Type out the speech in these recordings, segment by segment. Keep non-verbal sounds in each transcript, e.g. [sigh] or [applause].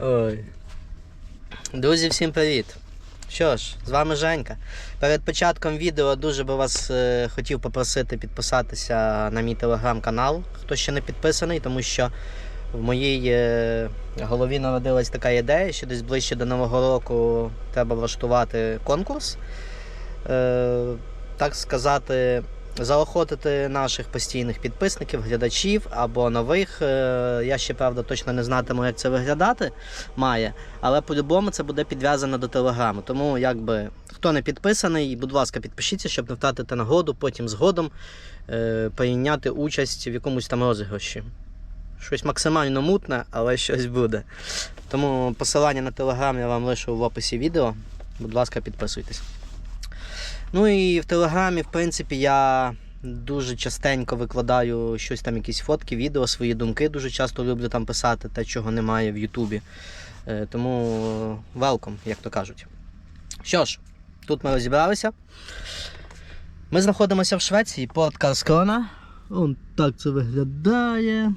Ой. Друзі, всім привіт! Що ж, з вами Женька. Перед початком відео дуже би вас е, хотів попросити підписатися на мій телеграм-канал, хто ще не підписаний, тому що в моїй е, голові народилась така ідея, що десь ближче до Нового року треба влаштувати конкурс. Е, так сказати, заохотити наших постійних підписників, глядачів або нових. Е, Я ще правда точно не знатиму, як це виглядати має, але по-любому це буде підв'язано до телеграму. Тому, якби хто не підписаний, будь ласка, підпишіться, щоб не втратити нагоду, потім згодом е, прийняти участь в якомусь там розіграші. Щось максимально мутне, але щось буде. Тому посилання на телеграм я вам лишу в описі відео. Будь ласка, підписуйтесь. Ну і в Телеграмі, в принципі, я дуже частенько викладаю щось там, якісь фотки, відео, свої думки. Дуже часто люблю там писати те, чого немає в Ютубі. Е, Тому welcome, як то кажуть. Що ж, тут ми розібралися. Ми знаходимося в Швеції, порт Карскрона. Вон так це виглядає.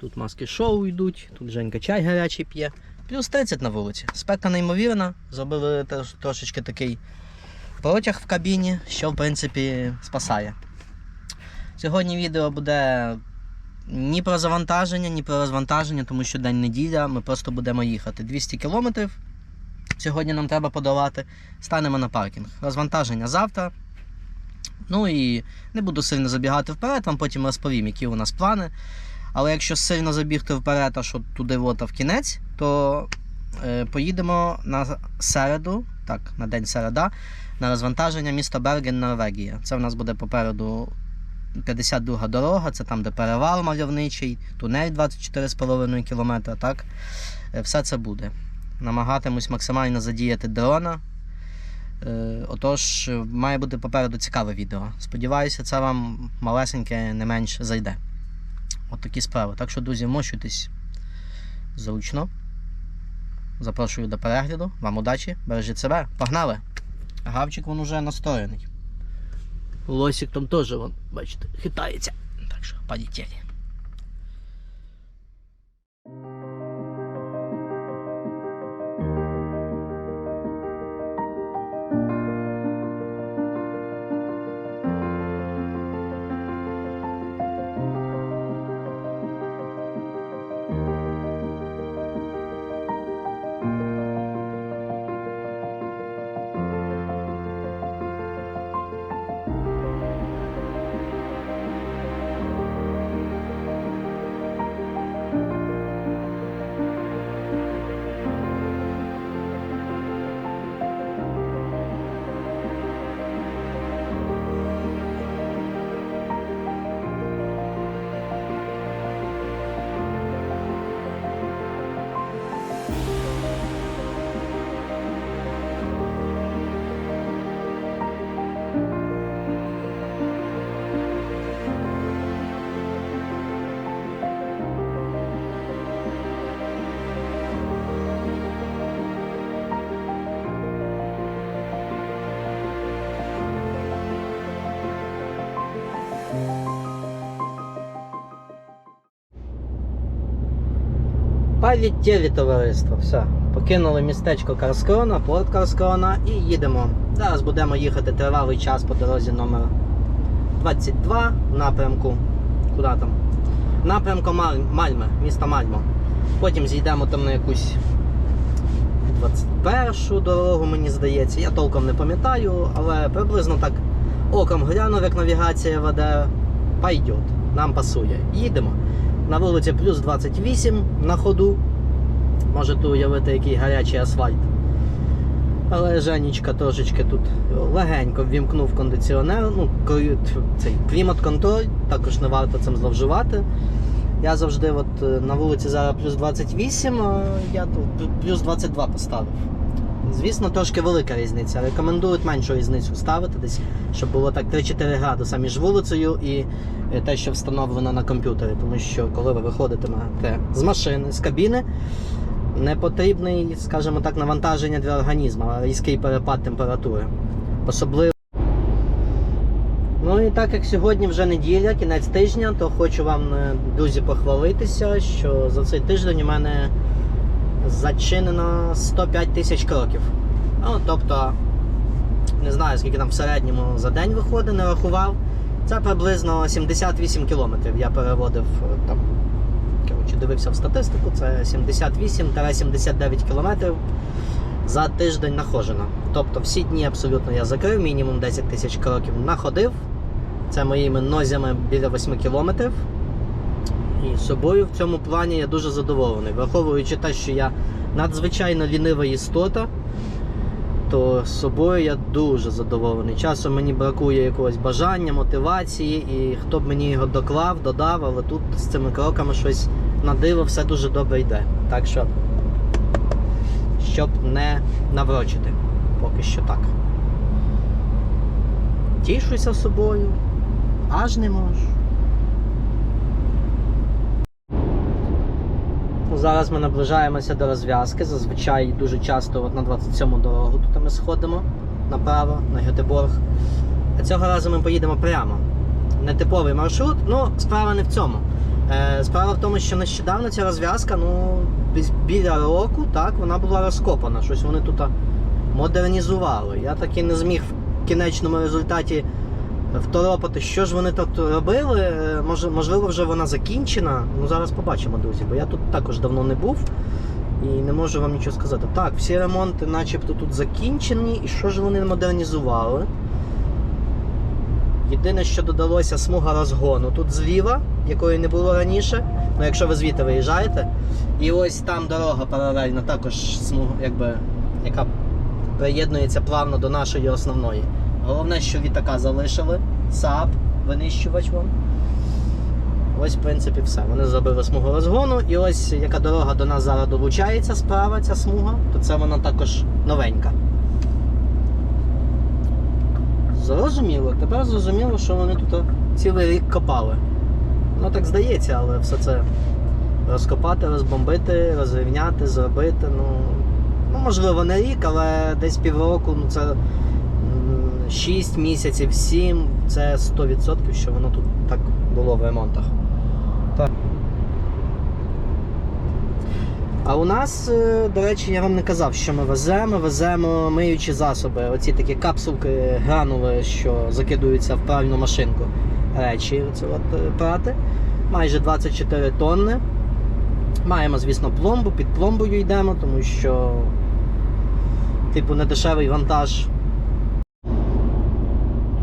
Тут маски шоу йдуть, тут Женька чай гарячий п'є. Плюс 30 на вулиці. Спека неймовірна. Зробили трошечки такий протяг в кабіні, що в принципі спасає. Сьогодні відео буде ні про завантаження, ні про розвантаження, тому що день неділя, ми просто будемо їхати 200 кілометрів. Сьогодні нам треба подолати. Станемо на паркінг. Розвантаження завтра. Ну і не буду сильно забігати вперед, вам потім розповім, які у нас плани. Але якщо сильно забігти вперед, аж от туди от, а в кінець, то поїдемо на середу, так, на день середа, на розвантаження міста Берген, Норвегія. Це в нас буде попереду 52 дорога, це там, де перевал мальовничий, тунель 24,5 км. Так? Е, Все це буде. Намагатимусь максимально задіяти дрона. Е, Отож, е, має бути попереду цікаве відео. Сподіваюся, це вам малесеньке не менш зайде. От такі справи. Так що, друзі, мощуйтесь зручно. Запрошую до перегляду. Вам удачі, бережіть себе. Погнали! Гавчик він уже настроєний. Лосик там теж, бачите, хитається. Так що, полетели. Полетіли, товариство, все. Покинули містечко Карскрона, порт Карскрона і їдемо. Зараз будемо їхати тривалий час по дорозі номер 22 в напрямку. Куди там? Напрямку Маль- Мальме, місто Мальмо. Потім зійдемо там на якусь 21 дорогу, мені здається. Я толком не пам'ятаю, але приблизно так оком глянув, як навігація веде. Пойдет, нам пасує. Їдемо. На вулиці плюс 28 на ходу. Можете уявити, який гарячий асфальт. Але Женічка трошечки тут легенько ввімкнув кондиціонер, ну, цей клімат-контроль, також не варто цим зловживати. Я завжди от е, на вулиці зараз плюс 28, а я тут плюс 22 поставив. Звісно, трошки велика різниця. Рекомендують меншу різницю ставити десь, щоб було так 3-4 градуса між вулицею і е, те, що встановлено на комп'ютері. Тому що коли ви виходитимете з машини, з кабіни, не потрібний, скажімо так, навантаження для організму, різкий перепад температури. Особливо. Ну Ну і так як сьогодні вже неділя, кінець тижня, то хочу вам, е, друзі, похвалитися, що за цей тиждень у мене зачинено 105 тисяч кроків. Ну, тобто, не знаю, скільки там в середньому за день виходить, не рахував. Це приблизно 78 кілометрів. Я переводив е, там, коротше, дивився в статистику, це 78-79 кілометрів за тиждень нахожено. Тобто всі дні абсолютно я закрив, мінімум 10 тисяч кроків находив. Це моїми нозями біля 8 кілометрів. І собою в цьому плані я дуже задоволений. Враховуючи те, що я надзвичайно лінива істота, то собою я дуже задоволений. Часом мені бракує якогось бажання, мотивації, і хто б мені його доклав, додав, але тут з цими кроками щось на диво все дуже добре йде. Так що, щоб не наврочити, поки що так. Тішуся собою, аж не можу. Зараз ми наближаємося до розв'язки. Зазвичай дуже часто от на 27-му дорогу тут ми сходимо направо, на Гетеборг. А цього разу ми поїдемо прямо. Нетиповий маршрут, ну справа не в цьому. Е, справа в тому, що нещодавно ця розв'язка, ну, біля року, так, вона була розкопана. Щось вони тут модернізували. Я так і не зміг в кінечному результаті второпати, що ж вони тут робили. Е, Може, можливо, вже вона закінчена. Ну зараз побачимо, друзі, бо я тут також давно не був і не можу вам нічого сказати. Так, всі ремонти начебто тут закінчені, і що ж вони модернізували? Єдине, що додалося, смуга розгону тут зліва, якої не було раніше. Ну, якщо ви звідти виїжджаєте. І ось там дорога паралельна, також смуга, якби, яка приєднується плавно до нашої основної. Головне, що літака залишили. САП, винищувач вон. Ось, в принципі, все. Вони зробили смугу розгону. І ось яка дорога до нас зараз долучається справа, ця смуга, то це вона також новенька. Зрозуміло, тепер зрозуміло, що вони тут цілий рік копали. Ну так здається, але все це розкопати, розбомбити, розрівняти, зробити. Ну, ну можливо, не рік, але десь півроку, ну це 6 місяців, 7, це 100%, що воно тут так було в ремонтах. Так. А у нас, е, до речі, я вам не казав, що ми веземо. Веземо миючі засоби. Оці такі капсулки, гранули, що закидуються в правильну машинку. Речі оці от е, прати. Майже 24 тонни. Маємо, звісно, пломбу, під пломбою йдемо, тому що, типу, недешевий вантаж.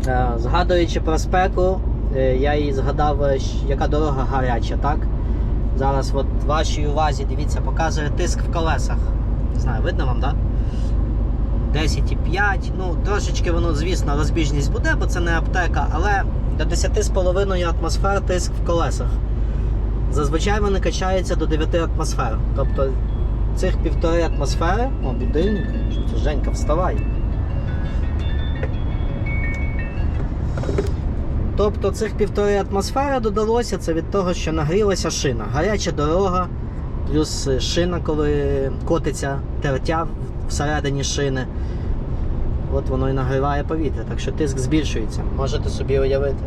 Е, Згадуючи про спеку, е, я їй згадав, е, яка дорога гаряча, так? Зараз от вашій увазі, дивіться, показує тиск в колесах. Не знаю, видно вам, так? 10,5. Ну, трошечки воно, звісно, розбіжність буде, бо це не аптека, але до 10,5 атмосфер тиск в колесах. Зазвичай вони качаються до 9 атмосфер. Тобто цих півтори атмосфери, о, будильник, Женька, вставай. Тобто цих півтори атмосфери додалося це від того, що нагрілася шина. Гаряча дорога, плюс шина, коли котиться тертя всередині шини. От воно і нагріває повітря, так що тиск збільшується. Можете собі уявити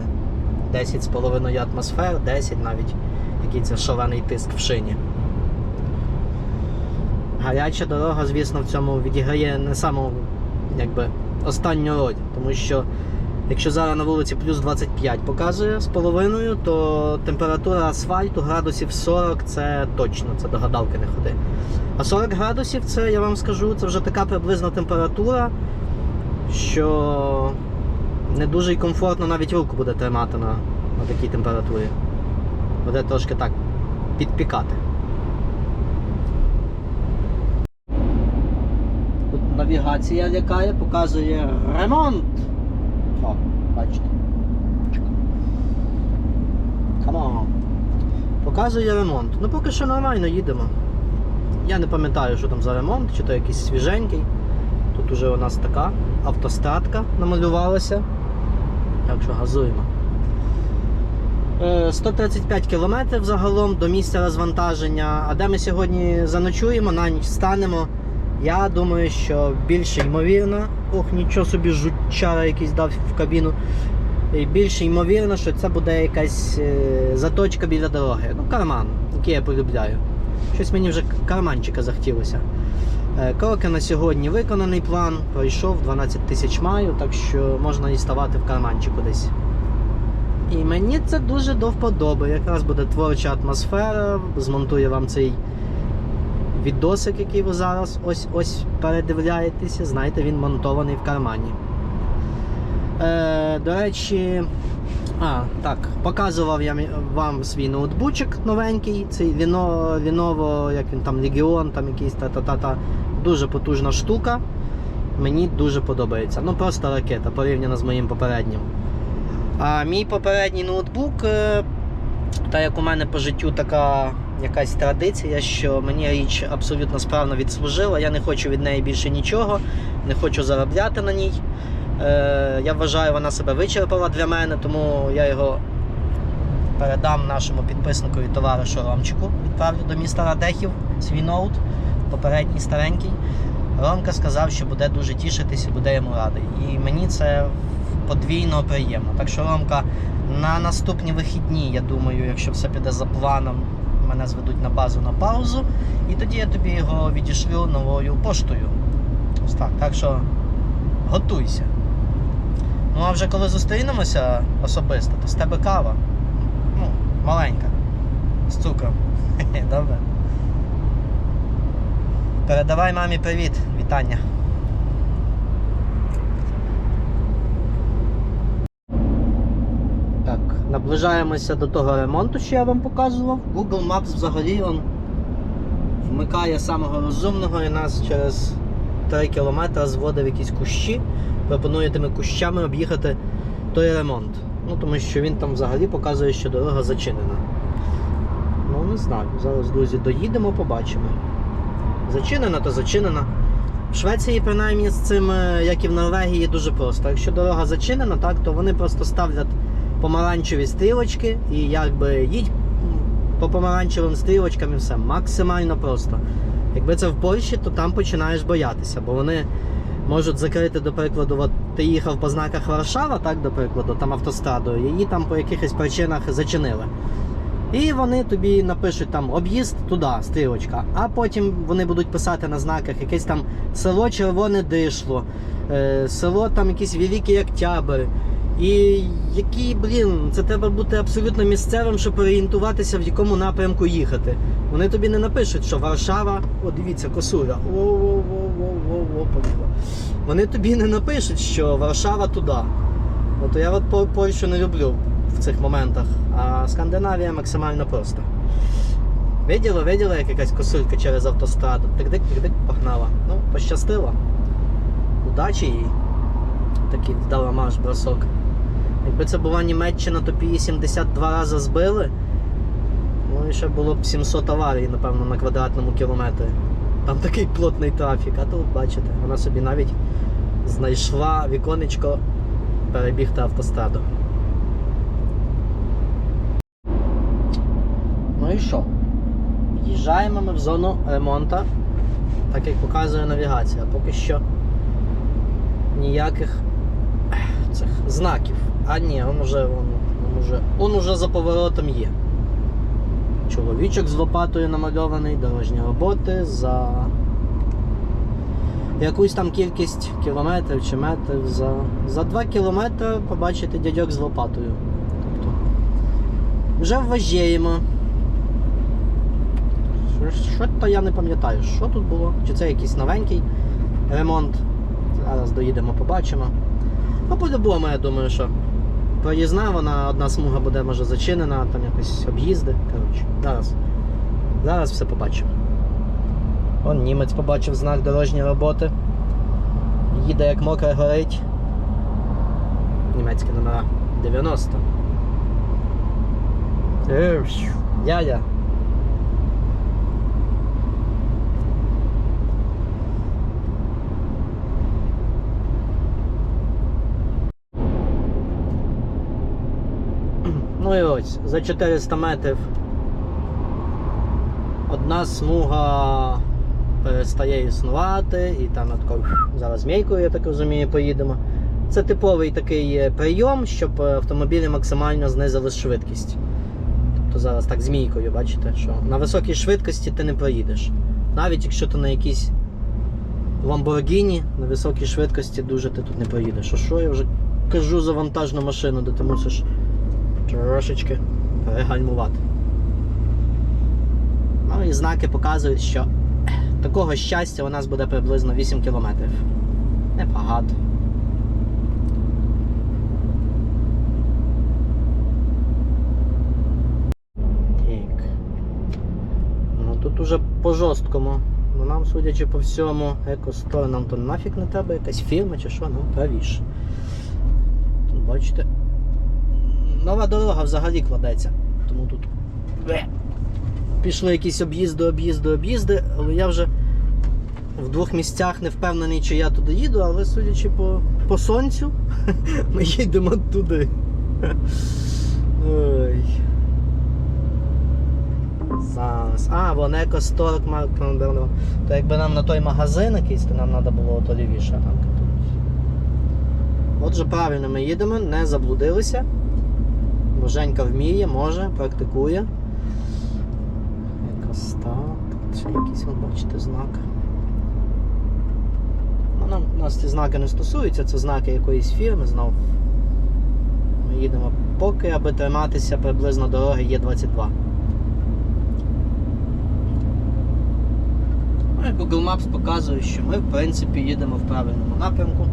10,5 атмосфер, 10 навіть, який це шалений тиск в шині. Гаряча дорога, звісно, в цьому відіграє не саму якби, останню роль, тому що Якщо зараз на вулиці плюс 25 показує з половиною, то температура асфальту градусів 40 це точно, це до гадалки не ходи. А 40 градусів це, я вам скажу, це вже така приблизна температура, що не дуже й комфортно навіть руку буде тримати на, на такій температурі. Буде трошки так підпікати. Тут навігація лякає, показує ремонт. Бачите. On. Показує ремонт. Ну поки що нормально їдемо. Я не пам'ятаю, що там за ремонт, чи то якийсь свіженький. Тут уже у нас така автостатка намалювалася. Так що газуємо. Е, 135 кілометрів загалом до місця розвантаження. А де ми сьогодні заночуємо, на ніч станемо. Я думаю, що більше ймовірно. Ох, нічого собі жучара якийсь дав в кабіну. І більш ймовірно, що це буде якась е, заточка біля дороги. Ну, карман, який я полюбляю. Щось мені вже карманчика захотілося. Е, Кроки на сьогодні виконаний план, пройшов 12 тисяч маю, так що можна і ставати в карманчику десь. І мені це дуже до вподоби. Якраз буде творча атмосфера, змонтую вам цей відосик, який ви зараз ось ось передивляєтеся. Знаєте, він монтований в кармані. Е, до речі, а, так, показував я вам свій ноутбучик новенький, цей Lenovo, Lenovo як він там, Legion, там якийсь та-та-та-та. Дуже потужна штука. Мені дуже подобається. Ну просто ракета порівняно з моїм попереднім. А мій попередній ноутбук, е, та як у мене по життю така якась традиція, що мені річ абсолютно справно відслужила. Я не хочу від неї більше нічого, не хочу заробляти на ній. Е, я вважаю, вона себе вичерпала для мене, тому я його передам нашому підписнику і товаришу Ромчику. Відправлю до міста Радехів свій ноут, попередній старенький. Ромка сказав, що буде дуже тішитись і буде йому радий. І мені це подвійно приємно. Так що, Ромка, на наступні вихідні, я думаю, якщо все піде за планом, мене зведуть на базу на паузу, і тоді я тобі його відішлю новою поштою. Ось так. Так що готуйся. Ну а вже коли зустрінемося особисто, то з тебе кава. Ну, маленька. З цукром. [laughs] Добре. Передавай мамі привіт, вітання. Так, наближаємося до того ремонту, що я вам показував. Google Maps взагалі он вмикає самого розумного і нас через 3 кілометри зводить якісь кущі. Пропонує тими кущами об'їхати той ремонт. Ну тому що він там взагалі показує, що дорога зачинена. Ну не знаю. Зараз, друзі, доїдемо, побачимо. Зачинена, то зачинена. В Швеції, принаймні, з цим, е, як і в Норвегії, дуже просто. Якщо дорога зачинена, так, то вони просто ставлять помаранчеві стрілочки і якби їдь по помаранчевим стрілочкам і все. Максимально просто. Якби це в Польщі, то там починаєш боятися, бо вони можуть закрити, до прикладу, от ти їхав по знаках Варшава, так, до прикладу, там автострадою, її там по якихось причинах зачинили. І вони тобі напишуть там об'їзд туди, стрілочка. А потім вони будуть писати на знаках якесь там село Червоне Дишло, е, село там якийсь Великий Октябрь. І які, блін, це треба бути абсолютно місцевим, щоб орієнтуватися, в якому напрямку їхати. Вони тобі не напишуть, що Варшава, о, дивіться, косуля. Вони тобі не напишуть, що Варшава туди. От я от Польщу не люблю в цих моментах, а Скандинавія максимально просто. Виділа, виділа, як якась косулька через автостраду. Тик-дик, тик-дик, погнала. Ну, пощастило. Удачі їй. Такий вдала марш бросок. Якби це була Німеччина, то б 72 рази збили. Ну і ще було б 700 аварій, напевно, на квадратному кілометрі. Там такий плотний трафік, а тут, бачите, вона собі навіть знайшла віконечко перебігти автостраду. Ну і що? В'їжджаємо ми в зону ремонту, так як показує навігація. Поки що ніяких цих знаків. А ні, он уже, он, он уже, он уже за поворотом є. Чоловічок з лопатою намальований, дорожні роботи за якусь там кількість кілометрів чи метрів. За, за 2 кілометри побачите дядьок з лопатою. Тобто вже вважаємо. Що то я не пам'ятаю, що тут було? Чи це якийсь новенький ремонт? Зараз доїдемо, побачимо. Ну, по-любому, я думаю, що проїзна, вона одна смуга буде може зачинена, там якось об'їзди. Коротше, зараз. Зараз все побачимо. Он німець побачив знак дорожньої роботи. Їде як мокре горить. Німецькі номера. 90. Е. Дядя. Ну і ось, за 400 метрів одна смуга перестає існувати, і там я зараз мійкою, я так розумію, поїдемо. Це типовий такий е, прийом, щоб е, автомобілі максимально знизили швидкість. Тобто зараз так змійкою, бачите, що на високій швидкості ти не проїдеш. Навіть якщо ти на якійсь Lamborghini на високій швидкості дуже ти тут не проїдеш. А що я вже кажу за вантажну машину, де ти мусиш трошечки перегальмувати. Ну і знаки показують, що такого щастя у нас буде приблизно 8 кілометрів. Небагато. Так. Ну тут уже по жорсткому. Ну нам, судячи по всьому, екостор нам то нафіг не треба, якась фірма чи що, ну правіше. Тут бачите. Нова дорога взагалі кладеться. Тому тут пішли якісь об'їзди, об'їзди, об'їзди, але я вже в двох місцях не впевнений, чи я туди їду, але судячи по, по сонцю, [laughs] ми їдемо туди. Ой. Зараз. А, вон екосторк Маркандерно. То якби нам на той магазин якийсь, то нам треба було то лівіше. Там. Отже, правильно ми їдемо, не заблудилися. Женька вміє, може, практикує. Якось так. Ще якийсь, ви бачите, знак. Ну, нам, нас ці знаки не стосуються, це знаки якоїсь фірми знов. Ми їдемо поки, аби триматися приблизно дороги Є22. Ну, Google Maps показує, що ми в принципі їдемо в правильному напрямку.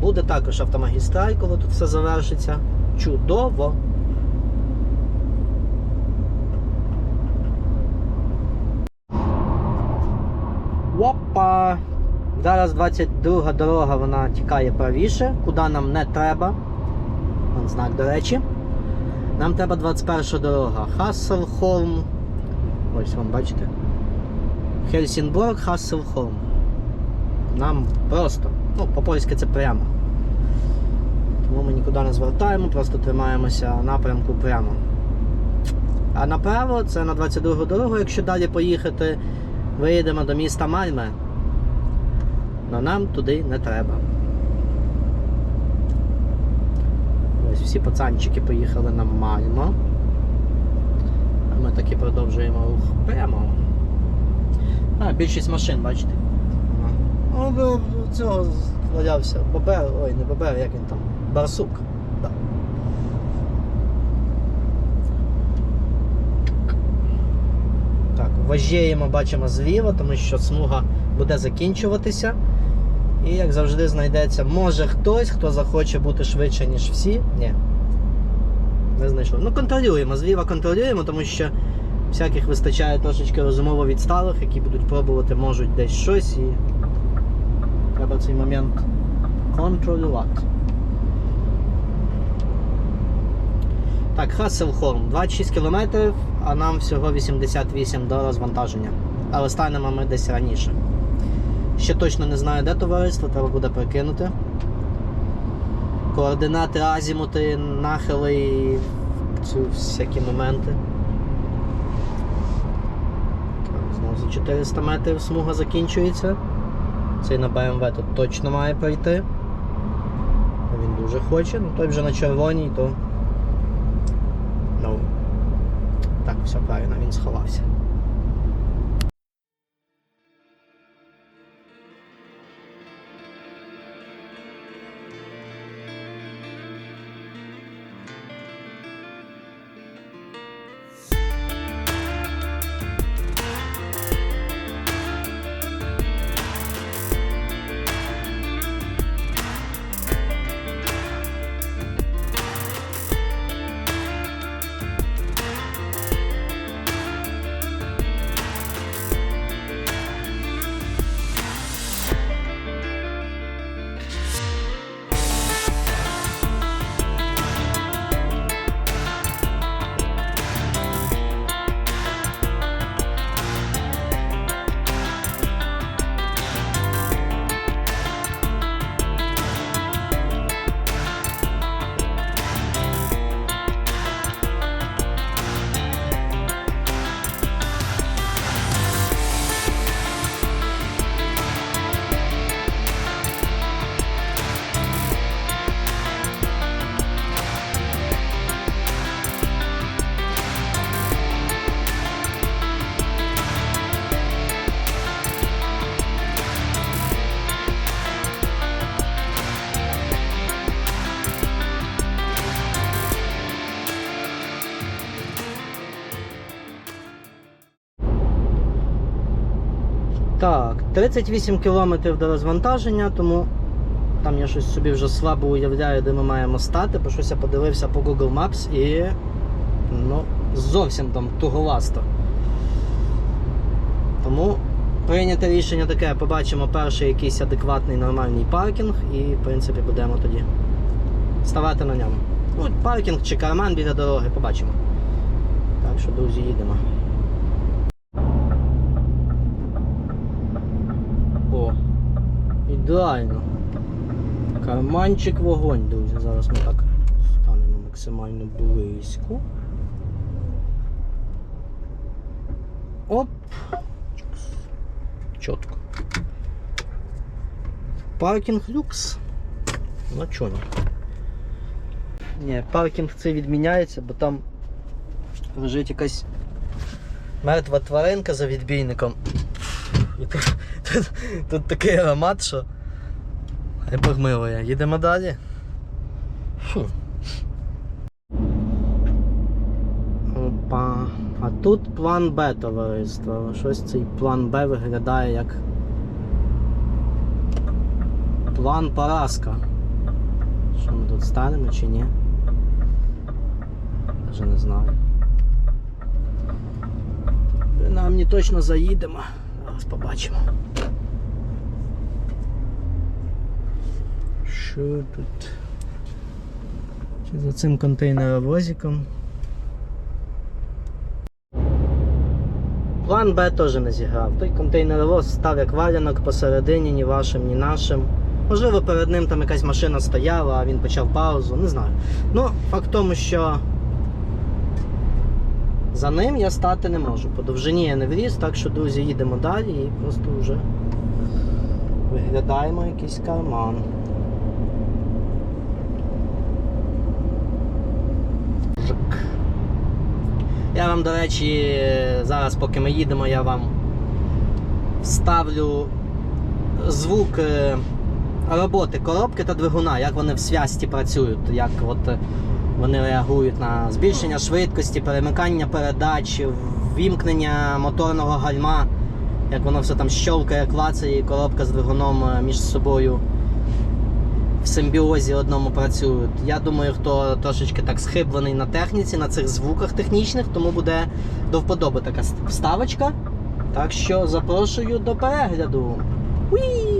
Буде також автомагістраль, коли тут все завершиться. Чудово! Опа! Зараз 22 дорога вона тікає правіше, куди нам не треба. Вон знак, до речі. Нам треба 21 дорога. Хасселхолм. Ось вон, бачите. Хельсінборг, Хасселхолм. Нам просто. Ну, по-польськи це прямо. Тому ми нікуди не звертаємо, просто тримаємося напрямку прямо. А направо це на 22 дорогу, якщо далі поїхати, виїдемо до міста Мальме. Но нам туди не треба. Ось всі пацанчики поїхали на Мальмо. А ми таки продовжуємо рух прямо. А, більшість машин, бачите. Цього валявся. Бобер, ой, не Бобер, як він там. Барсук. Да. Так, вважаємо, бачимо зліва, тому що смуга буде закінчуватися. І як завжди знайдеться, може хтось, хто захоче бути швидше, ніж всі. Ні. Не знайшов. Ну, контролюємо, зліва контролюємо, тому що всяких вистачає трошечки розумово відсталих, які будуть пробувати, можуть десь щось і цей момент контролювати. Так, Хасселхорн, 26 км, а нам всього 88 до розвантаження. Але станемо ми десь раніше. Ще точно не знаю, де товариство, треба буде прикинути. Координати азімути, нахили і ці всякі моменти. Знову за 400 метрів смуга закінчується. Цей на BMW тут точно має пройти. Він дуже хоче, ну той вже на червоній, то. Ну. Так, все правильно, він сховався. 38 кілометрів до розвантаження, тому там я щось собі вже слабо уявляю, де ми маємо стати, бо щось я подивився по Google Maps і ну, зовсім там туговасто. Тому прийняте рішення таке, побачимо перший якийсь адекватний нормальний паркінг і, в принципі, будемо тоді ставати на ньому. Ну, паркінг чи карман біля дороги, побачимо. Так що, друзі, їдемо. О, ідеально. Карманчик вогонь, друзі. Зараз ми так станемо максимально близько. Оп. Чітко. Паркінг люкс. Ну чо ні? Ні, паркінг це відміняється, бо там лежить якась мертва тваринка за відбійником. І тут, тут, такий аромат, що. Хай погмилує. Їдемо далі. Фу. Опа. А тут план Б, товариство. Щось цей план Б виглядає як. План поразка. Що ми тут станемо чи ні? Даже не знаю. Принаймні точно заїдемо. Зараз побачимо. Що тут? За цим контейнеровозиком? План Б теж не зіграв. Той контейнеровоз став як валянок посередині, ні вашим, ні нашим. Можливо, перед ним там якась машина стояла, а він почав паузу, не знаю. Ну, факт тому, що за ним я стати не можу. По довжині я не вліз, так що, друзі, їдемо далі і просто вже виглядаємо якийсь карман. Я вам, до речі, зараз, поки ми їдемо, я вам вставлю звук е, роботи коробки та двигуна, як вони в зв'язці працюють, як от е, вони реагують на збільшення швидкості, перемикання передач, вімкнення моторного гальма, як воно все там щовкає, клацає, і коробка з двигуном е, між собою в симбіозі одному працюють. Я думаю, хто трошечки так схиблений на техніці, на цих звуках технічних, тому буде до вподоби така вставочка. Так що запрошую до перегляду. Уі!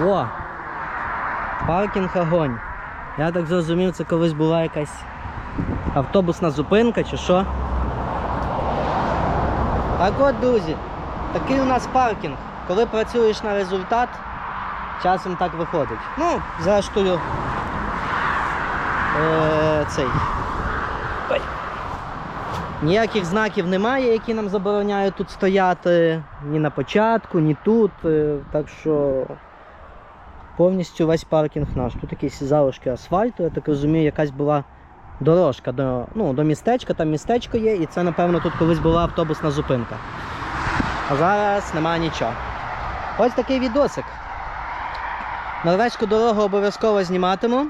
О! Паркінг огонь. Я так зрозумів, це колись була якась автобусна зупинка чи що. Так от, друзі, такий у нас паркінг. Коли працюєш на результат, часом так виходить. Ну, зрештою, е, цей. Ой. Ніяких знаків немає, які нам забороняють тут стояти ні на початку, ні тут. е, Так що повністю весь паркінг наш. Тут якісь залишки асфальту, я так розумію, якась була дорожка до, ну, до містечка, там містечко є, і це, напевно, тут колись була автобусна зупинка. А зараз немає нічого. Ось такий відосик. Норвезьку дорогу обов'язково зніматиму.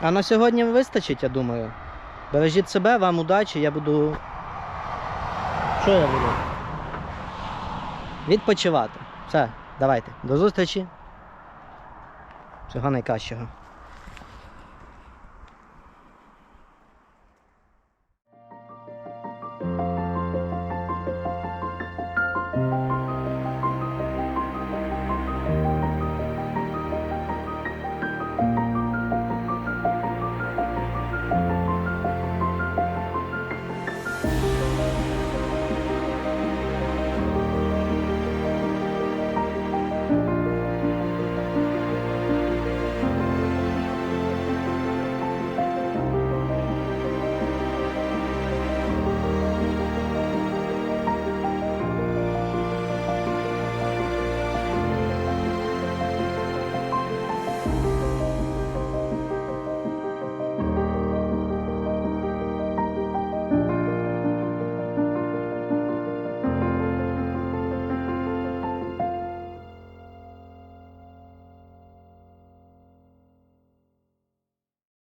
А на сьогодні вистачить, я думаю. Бережіть себе, вам удачі, я буду. Що я буду? Відпочивати. Все, давайте. До зустрічі. Всього найкращого.